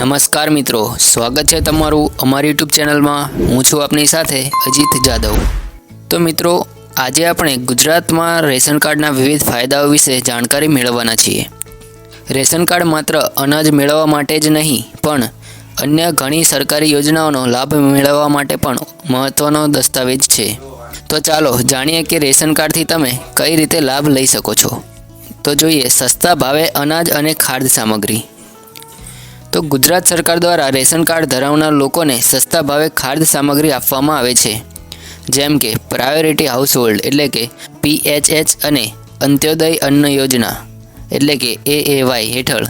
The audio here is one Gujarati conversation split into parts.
નમસ્કાર મિત્રો, સ્વાગત છે તમારું અમારી યુટ્યુબ ચેનલમાં. હું છું આપની સાથે અજીત જાદવ. તો મિત્રો, આજે આપણે ગુજરાતમાં રેશન કાર્ડના વિવિધ ફાયદાઓ વિશે જાણકારી મેળવવાના છીએ. રેશન કાર્ડ માત્ર અનાજ મેળવવા માટે જ નહીં, પણ અન્ય ઘણી સરકારી યોજનાઓનો લાભ મેળવવા માટે પણ મહત્ત્વનો દસ્તાવેજ છે. તો ચાલો જાણીએ કે રેશન કાર્ડથી તમે કઈ રીતે લાભ લઈ શકો છો. તો જોઈએ, સસ્તા ભાવે અનાજ અને ખાદ્ય સામગ્રી. તો ગુજરાત સરકાર દ્વારા રેશન કાર્ડ ધરાવનાર લોકોને સસ્તા ભાવે ખાદ્ય સામગ્રી આપવામાં આવે છે. જેમ કે પ્રાયોરિટી હાઉસહોલ્ડ એટલે કે પીએચએચ અને અંત્યોદય અન્ન યોજના એટલે કે એએવાય હેઠળ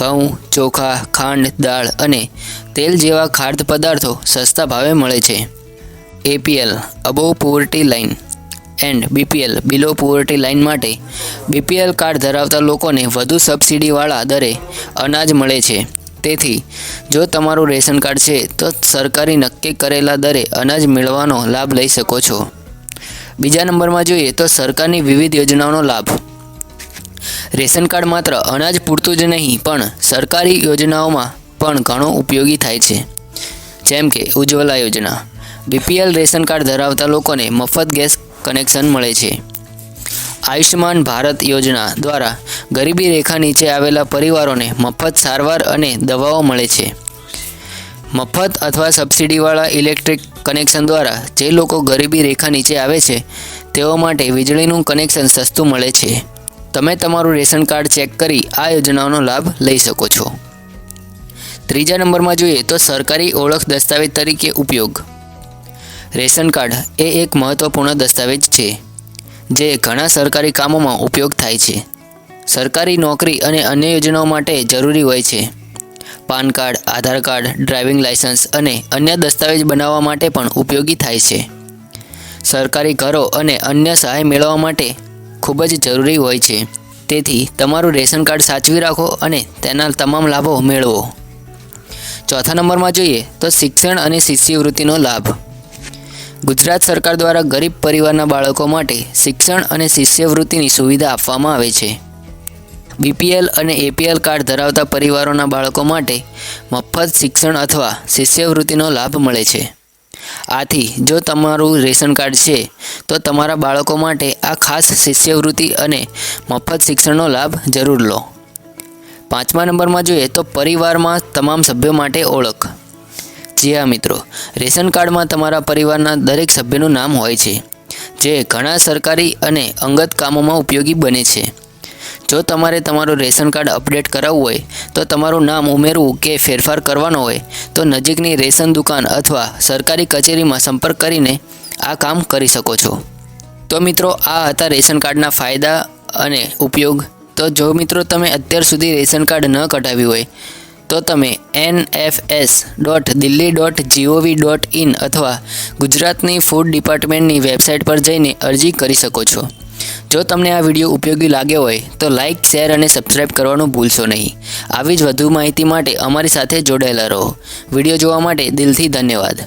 ઘઉં, ચોખા, ખાંડ, દાળ અને તેલ જેવા ખાદ્ય પદાર્થો સસ્તા ભાવે મળે છે. APL above poverty line and BPL below poverty line માટે બીપીએલ કાર્ડ ધરાવતા લોકોને વધુ સબસિડીવાળા દરે અનાજ મળે છે. તેથી, જો તમારું રેશન કાર્ડ છે, તો સરકારી નક્કી કરેલા દરે અનાજ મેળવવાનો લાભ લઈ શકો છો. બીજા નંબરમાં જોઈએ તો સરકારની વિવિધ યોજનાઓનો લાભ. રેશન કાર્ડ માત્ર અનાજ પૂરતું જ નહીં, પણ સરકારી યોજનાઓમાં પણ ઘણો ઉપયોગી થાય છે. જેમ કે ઉજ્જવલા યોજના. બીપીએલ રેશન કાર્ડ ધરાવતા લોકોને મફત ગેસ કનેક્શન મળે છે. આયુષ્યમાન ભારત યોજના દ્વારા ગરીબી રેખા નીચે આવેલા પરિવારોને મફત સારવાર અને દવાઓ મળે છે. મફત અથવા સબસિડીવાળા ઇલેક્ટ્રિક કનેક્શન દ્વારા જે લોકો ગરીબી રેખા નીચે આવે છે, તેઓ માટે વીજળીનું કનેક્શન સસ્તું મળે છે. તમે તમારું રેશન કાર્ડ ચેક કરી આ યોજનાઓનો લાભ લઈ શકો છો. ત્રીજા નંબરમાં જોઈએ તો સરકારી ઓળખ દસ્તાવેજ તરીકે ઉપયોગ. રેશન કાર્ડ એ એક મહત્વપૂર્ણ દસ્તાવેજ છે. જે ઘણા સરકારી કામોમાં ઉપયોગ થાય છે. સરકારી નોકરી અને અન્ય યોજનાઓ માટે જરૂરી હોય છે. PAN card, Aadhaar card, driving licence અને અન્ય દસ્તાવેજ બનાવવા માટે પણ ઉપયોગી થાય છે. સરકારી ઘરો અને અન્ય સહાય મેળવવા માટે ખૂબ જ જરૂરી હોય છે. તેથી તમારું રેશન કાર્ડ સાચવી રાખો અને તેના તમામ લાભો મેળવો. ચોથા નંબરમાં જોઈએ તો શિક્ષણ અને શિષ્યવૃત્તિનો લાભ. ગુજરાત સરકાર દ્વારા ગરીબ પરિવારના બાળકો માટે શિક્ષણ અને શિષ્યવૃત્તિની સુવિધા આપવામાં આવે છે. બીપીએલ અને એપીએલ કાર્ડ ધરાવતા પરિવારોના બાળકો માટે મફત શિક્ષણ અથવા શિષ્યવૃત્તિનો લાભ મળે છે. આથી, જો તમારું રેશન કાર્ડ છે, તો તમારા બાળકો માટે આ ખાસ શિષ્યવૃત્તિ અને મફત શિક્ષણનો લાભ જરૂર લો. પાંચમા નંબરમાં જોઈએ તો પરિવારમાં તમામ સભ્યો માટે ઓળખ. જી હા, મિત્રો. રેશન કાર્ડમાં તમારા પરિવારના દરેક સભ્યનું નામ હોય છે, જે ઘણા સરકારી અને અંગત કામોમાં ઉપયોગી બને છે. જો તમારે તમારું રેશન કાર્ડ અપડેટ કરાવવું હોય, તો તમારું નામ ઉમેરવું કે ફેરફાર કરવાનો હોય, તો નજીકની રેશન દુકાન અથવા સરકારી કચેરીમાં સંપર્ક કરીને આ કામ કરી શકો છો. તો મિત્રો, આ હતા રેશન કાર્ડના ફાયદા અને ઉપયોગ. તો જો મિત્રો, તમે અત્યાર સુધી રેશન કાર્ડ ન કઢાવ્યું હોય તો તમે N F S dot Delhi dot GOV dot in અથવા ગુજરાતની ફૂડ ડિપાર્ટમેન્ટની વેબસાઇટ પર જઈને અરજી કરી શકો છો. જો તમને આ વીડિયો ઉપયોગી લાગ્યો હોય, તો લાઇક શેર અને સબસ્ક્રાઇબ કરવાનું ભૂલશો નહીં. આવી જ વધુ માહિતી માટે અમારી સાથે જોડાયેલા રહો. વીડિયો જોવા માટે દિલથી ધન્યવાદ.